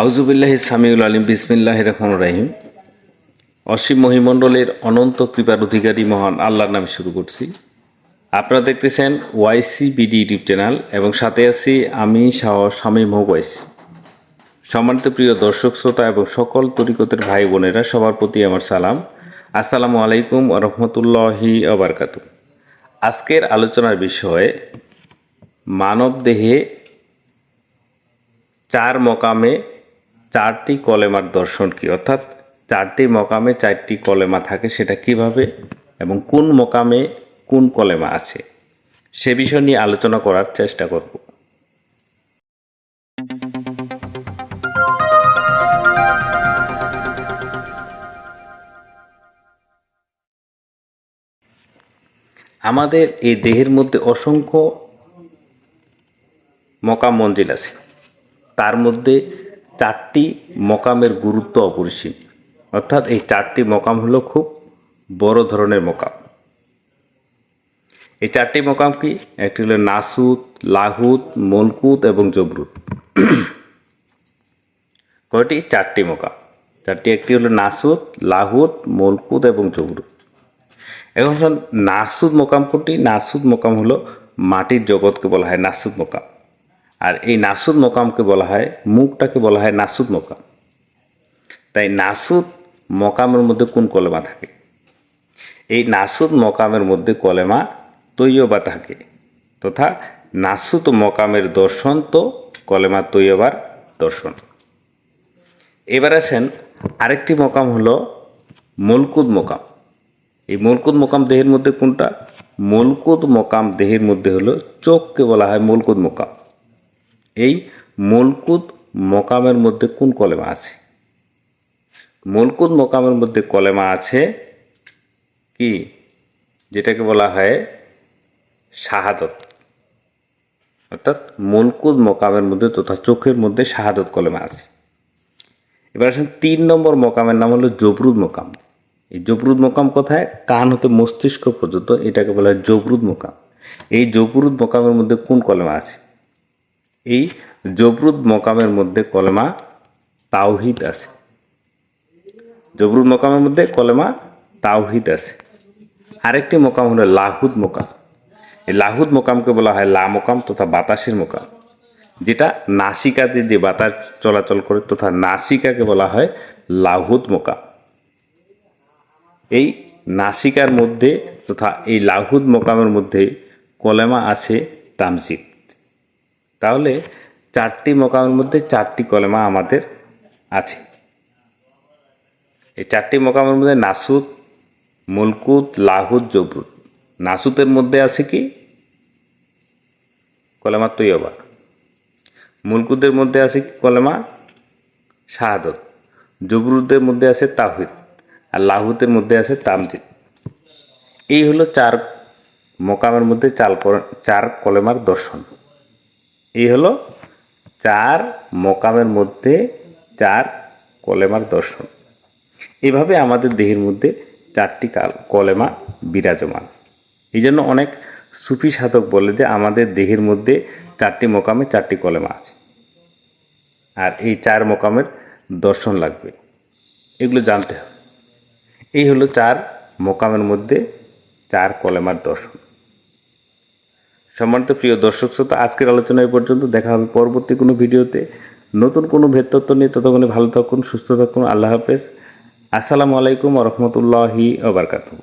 আউজুবিল্লাহ সামিউল আলিম বিসমিল্লাহ রহমান রাহিম। অসীম মহিমণ্ডলের অনন্ত কৃপার অধিকারী মহান আল্লাহর নামে শুরু করছি। আপনারা দেখতেছেন ওয়াইসি বিডি ইউটিউব চ্যানেল এবং সাথে আছি আমি শাহ স্বামী ওয়াইস। সম্মানিত প্রিয় দর্শক, শ্রোতা এবং সকল তরিকতের ভাই বোনেরা, সবার প্রতি আমার সালাম। আসসালামু আলাইকুম রহমতুল্লাহি আবরকাতু আজকের আলোচনার বিষয় মানব দেহে চার মকামে চারটি কলেমার দর্শন কি? অর্থাৎ চারটি মকামে চারটি কলেমা থাকে, সেটা কীভাবে এবং কোন মকামে কোন কলেমা আছে? সে বিষয় নিয়ে আলোচনা করার চেষ্টা করব। আমাদের এই দেহের মধ্যে অসংখ্য মকাম মঞ্জিল আছে। তার মধ্যে চারটি মকামের গুরুত্ব অপরিসীম। অর্থাৎ এই চারটি মকাম হলো খুব বড় ধরনের মকাম। এই চারটি মকাম কি? একটি হলো নাসুদ লাহুত, মলকুত এবং জবরুত। কয়টি? চারটি মকাম। চারটি একটি হলো নাসুদ লাহুত, মলকুত এবং জবরুত। এখন নাসুদ মোকাম কোনটি? নাসুদ মোকাম হলো মাটির জগৎকে বলা হয় নাসুদ মোকাম। আর এই নাসুদ মোকামকে বলা হয়, মুখটাকে বলা হয় নাসুদ মোকাম। তাই নাসুদ মকামের মধ্যে কোন কলেমা থাকে? এই নাসুদ মকামের মধ্যে কলেমা তৈয়বা থাকে, তথা নাসুদ মকামের দর্শন তো কলেমা তৈয়বার দর্শন। এবার আসেন আরেকটি মকাম হলো মলকুদ মোকাম। এই মলকুদ মোকাম দেহের মধ্যে কোনটা? মলকুদ মোকাম দেহের মধ্যে হলো চোখকে বলা হয় মলকুদ মোকাম। এই মলকুদ মোকামের মধ্যে কোন কলেমা আছে? মলকুদ মোকামের মধ্যে কলেমা আছে কি? যেটাকে বলা হয় শাহাদত। অর্থাৎ মলকুদ মোকামের মধ্যে তথা চোখের মধ্যে শাহাদত কলেমা আছে। এবার আসেন তিন নম্বর মোকামের নাম হলো জবরুদ মোকাম। এই জবরুদ মোকাম কোথায়? কান হতে মস্তিষ্ক পর্যন্ত এটাকে বলা হয় জবরুদ মোকাম। এই জবরুদ মোকামের মধ্যে কোন কলেমা আছে? এই জবরুদ মোকামের মধ্যে কলেমা তাওহিদ আছে। জবরুদ মোকামের মধ্যে কলেমা তাওহিদ আছে। আরেকটি মোকাম হলো লাহুদ মোকাম। এই লাহুদ মোকামকে বলা হয় লা মোকাম তথা বাতাসের মোকাম। যেটা নাসিকাতে যে বাতাস চলাচল করে তথা নাসিকাকে বলা হয় লাহুদ মোকাম। এই নাসিকার মধ্যে তথা এই লাহুদ মোকামের মধ্যে কলেমা আছে তামজিদ। তাহলে চারটি মোকামের মধ্যে চারটি কলেমা আমাদের আছে। এই চারটি মোকামের মধ্যে নাসুদ মুলকুত লাহুদ জবরুদ নাসুতের মধ্যে আছে কি? কলেমা তৈয়বা। মুলকুদের মধ্যে আছে কি? কলেমা শাহাদত। জবরুদের মধ্যে আছে তাহিদ আর লাহুতের মধ্যে আছে তামজিদ। এই হলো চার মোকামের মধ্যে চাল চার কলেমার দর্শন। এই হলো চার মোকামের মধ্যে চার কলেমার দর্শন। এভাবে আমাদের দেহের মধ্যে চারটি কাল, কলেমা বিরাজমান। এই জন্য অনেক সুফি সাধক বলে যে আমাদের দেহের মধ্যে চারটি মোকামে চারটি কলেমা আছে। আর এই চার মোকামের দর্শন লাগবে। এগুলো জানতে হবে। এই হলো চার মোকামের মধ্যে চার কলেমার দর্শন। সম্মানিত প্রিয় দর্শক শ্রোতা, আজকের আলোচনা এই পর্যন্ত। দেখা হবে পরবর্তী কোনো ভিডিওতে। নতুন কোনো ভেদতত্ত্ব নিয়ে ততক্ষণে ভালো থাকুন, সুস্থ থাকুন। আল্লাহ হাফেজ। আসসালামু আলাইকুম রহমতুল্লাহি আবরকাতু